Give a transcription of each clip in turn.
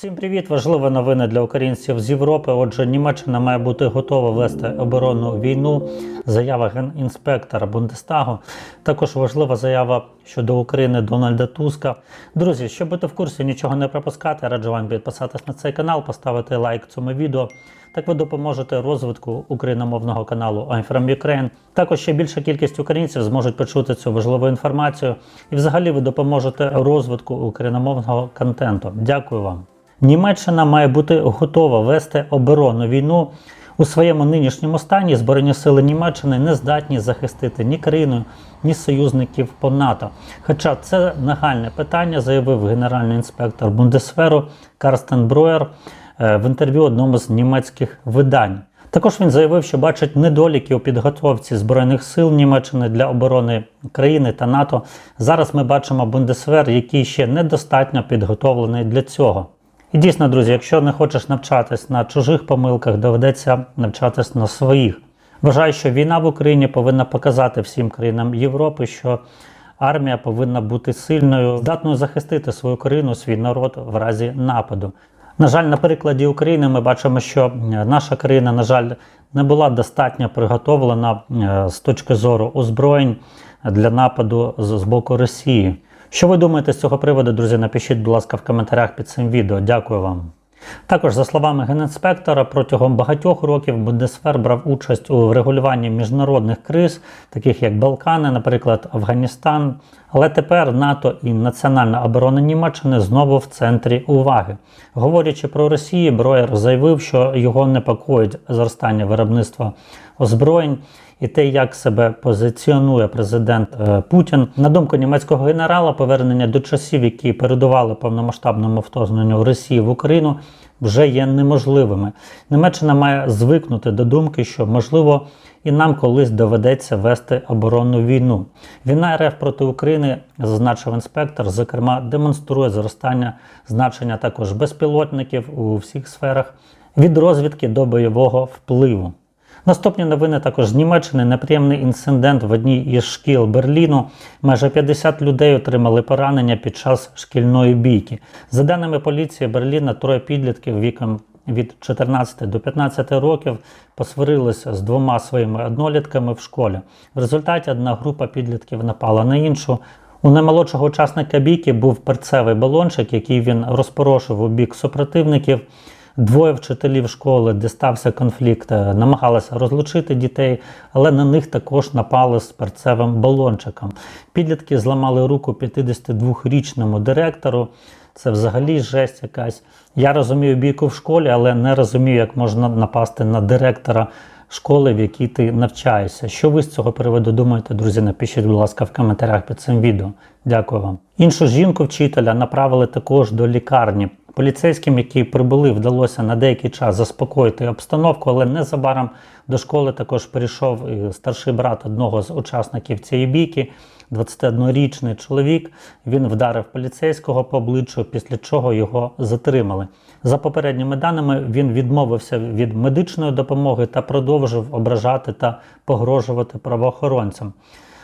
Всім привіт! Важлива новина для українців з Європи. Отже, Німеччина має бути готова вести оборонну війну. Заява генінспектора Бундестагу. Також важлива заява щодо України Дональда Туска. Друзі, щоб бути в курсі, нічого не пропускати, раджу вам підписатись на цей канал, поставити лайк цьому відео. Так ви допоможете розвитку україномовного каналу I'm from Ukraine. Також ще більша кількість українців зможуть почути цю важливу інформацію. І взагалі ви допоможете розвитку україномовного контенту. Дякую вам. Німеччина має бути готова вести оборонну війну. У своєму нинішньому стані Збройні сили Німеччини не здатні захистити ні країну, ні союзників по НАТО. Хоча це нагальне питання, заявив генеральний інспектор Бундесферу Карстен Броєр е, в інтерв'ю одному з німецьких видань. Також він заявив, що бачить недоліки у підготовці збройних сил Німеччини для оборони країни та НАТО. Зараз ми бачимо Бундесвер, який ще недостатньо підготовлений для цього. І дійсно, друзі, якщо не хочеш навчатись на чужих помилках, доведеться навчатись на своїх. Вважаю, що війна в Україні повинна показати всім країнам Європи, що армія повинна бути сильною, здатною захистити свою країну, свій народ в разі нападу. На жаль, на прикладі України ми бачимо, що наша країна, на жаль, не була достатньо приготовлена е, з точки зору озброєнь для нападу з з боку Росії. Що ви думаєте з цього приводу, друзі? Напишіть, будь ласка, в коментарях під цим відео. Дякую вам. Також, за словами генінспектора, протягом багатьох років Бундесфер брав участь у врегулюванні міжнародних криз, таких як Балкани, наприклад, Афганістан. Але тепер НАТО і Національна оборона Німеччини знову в центрі уваги. Говорячи про Росію, Броєр заявив, що його непокоїть зростання виробництва озброєнь і те, як себе позиціонує президент е, Путін. На думку німецького генерала, повернення до часів, які передували повномасштабному вторгненню Росії в Україну, вже є неможливими. Німеччина має звикнути до думки, що можливо і нам колись доведеться вести оборонну війну. Війна РФ проти України, зазначив інспектор, зокрема, демонструє зростання значення також безпілотників у всіх сферах від розвідки до бойового впливу. Наступні новини також з Німеччини. Неприємний інцидент в одній із шкіл Берліну. Майже 50 людей отримали поранення під час шкільної бійки. За даними поліції Берліна, троє підлітків віком від 14 до 15 років посварилися з двома своїми однолітками в школі. В результаті одна група підлітків напала на іншу. У наймолодшого учасника бійки був перцевий балончик, який він розпорошив у бік супротивників. Двоє вчителів школи, де стався конфлікт, е, намагалися розлучити дітей, але на них також напали з перцевим балончиком. Підлітки зламали руку 52-річному директору. Це взагалі жесть якась. Я розумію бійку в школі, але не розумію, як можна напасти на директора школи, в якій ти навчаєшся. Що ви з цього приводу думаєте, друзі? Напишіть, будь ласка, в коментарях під цим відео. Дякую вам. Іншу жінку вчителя направили також до лікарні. Поліцейським, які прибули, вдалося на деякий час заспокоїти обстановку, але незабаром до школи також прийшов старший брат одного з учасників цієї бійки, 21-річний чоловік. Він вдарив поліцейського по обличчю, після чого його затримали. За попередніми даними, він відмовився від медичної допомоги та продовжив ображати та погрожувати правоохоронцям.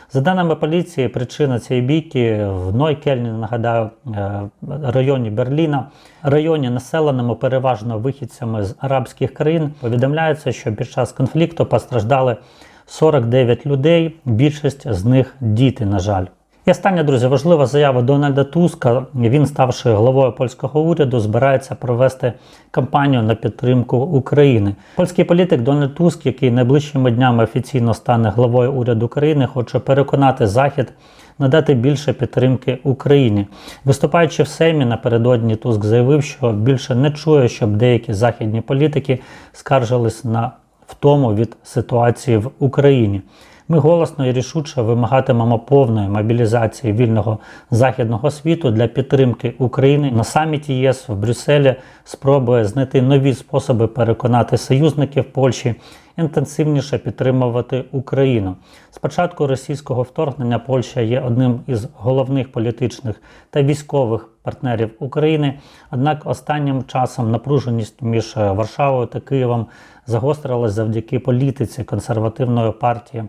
За даними поліції, причина цієї бійки в Нойкельні, нагадаю, е, районі Берліна, районі населеному переважно вихідцями з арабських країн, повідомляється, що під час конфлікту постраждали 49 людей, більшість з них діти, на жаль. І остання, друзі, важлива заява Дональда Туска. Він, ставши головою польського уряду, збирається провести кампанію на підтримку України. Польський політик Дональд Туск, який найближчими днями офіційно стане главою уряду України, хоче переконати Захід надати більше підтримки Україні. Виступаючи в Сеймі напередодні, Туск заявив, що більше не чує, щоб деякі західні політики скаржились на втому від ситуації в Україні. Ми голосно і рішуче вимагатимемо повної мобілізації вільного західного світу для підтримки України. На саміті ЄС в Брюсселі спробує знайти нові способи переконати союзників Польщі інтенсивніше підтримувати Україну. Спочатку російського вторгнення Польща є одним із головних політичних та військових партнерів України. Однак останнім часом напруженість між Варшавою та Києвом загострилась завдяки політиці консервативної партії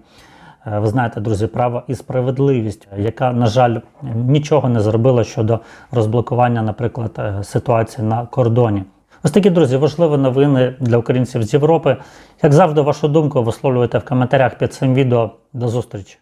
е, ви знаєте, друзі, право і справедливість, яка, на жаль, нічого не зробила щодо розблокування, наприклад, е, ситуації на кордоні. Ось такі друзі, важливі новини для українців з Європи. Як завжди, вашу думку висловлюйте в коментарях під цим відео. До зустрічі!